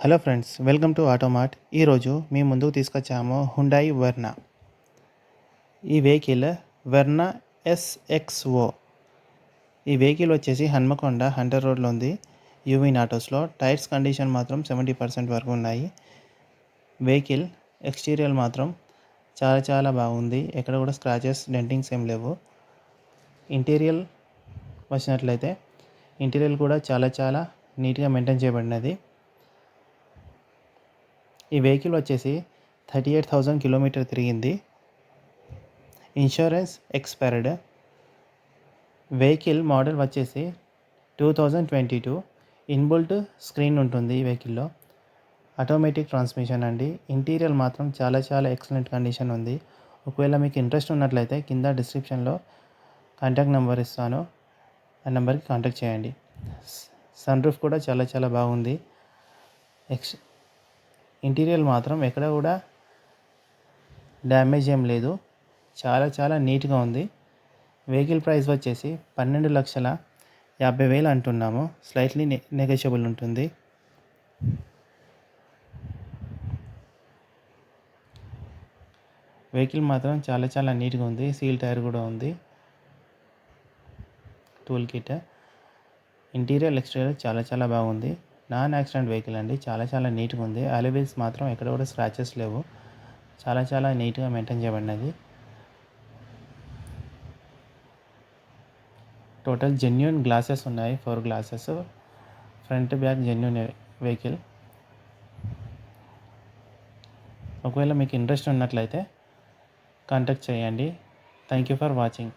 Hello friends welcome to Automart ఈరోజు మీ ముందుకు తీసుకొచ్చాము హుండాయి వెర్నా. ఈ వెహికల్ వెర్నా ఎస్ఎక్స్ఓ. ఈ వెహికల్ వచ్చేసి హన్మకొండ హంటర్ రోడ్లో ఉంది. యూవిన్ ఆటోస్లో టైర్స్ కండిషన్ మాత్రం సెవెంటీ పర్సెంట్ వరకు ఉన్నాయి. వెహికల్ ఎక్స్టీరియర్ మాత్రం చాలా చాలా బాగుంది. ఎక్కడ కూడా స్క్రాచెస్ డెంటింగ్స్ ఏం లేవు. ఇంటీరియల్ వచ్చినట్లయితే ఇంటీరియర్ కూడా చాలా చాలా నీట్గా మెయింటైన్ చేయబడినది. ఈ వెహికల్ వచ్చేసి థర్టీ ఎయిట్ థౌజండ్ కిలోమీటర్ తిరిగింది. Insurance expired. వెహికల్ మోడల్ వచ్చేసి two thousand twenty two. Inbuilt screen ఉంటుంది ఈ వెహికల్లో. ఆటోమేటిక్ ట్రాన్స్మిషన్ అండి. ఇంటీరియర్ మాత్రం చాలా చాలా ఎక్సలెంట్ కండిషన్ ఉంది. ఒకవేళ మీకు ఇంట్రెస్ట్ ఉన్నట్లయితే కింద డిస్క్రిప్షన్లో కాంటాక్ట్ నెంబర్ ఇస్తాను. ఆ నెంబర్కి కాంటాక్ట్ చేయండి. సన్ రూఫ్ కూడా చాలా చాలా బాగుంది. ఎక్స్ ఇంటీరియర్ మాత్రం ఎక్కడ కూడా డ్యామేజ్ ఏం లేదు. చాలా చాలా నీట్గా ఉంది. వెహికల్ ప్రైస్ వచ్చేసి పన్నెండు లక్షల యాభై వేలు అంటున్నాము. స్లైట్లీ నె నెగోషియబుల్ ఉంటుంది. వెహికల్ మాత్రం చాలా చాలా నీట్గా ఉంది. సీల్ టైర్ కూడా ఉంది. Tool kit. ఇంటీరియర్ ఎక్స్టీరియర్ చాలా చాలా బాగుంది. నాన్ యాక్సిడెంట్ వెహికల్ అండి. చాలా చాలా నీట్గా ఉంది. అలవీల్స్ మాత్రం ఎక్కడ కూడా స్క్రాచెస్ లేవు. చాలా చాలా నీట్గా మెయింటైన్ చేయబడినది. టోటల్ జెన్యున్ గ్లాసెస్ ఉన్నాయి. Four glasses. Front back genuine vehicle. ఒకవేళ మీకు ఇంట్రెస్ట్ ఉన్నట్లయితే కాంటాక్ట్ చేయండి. Thank you for watching.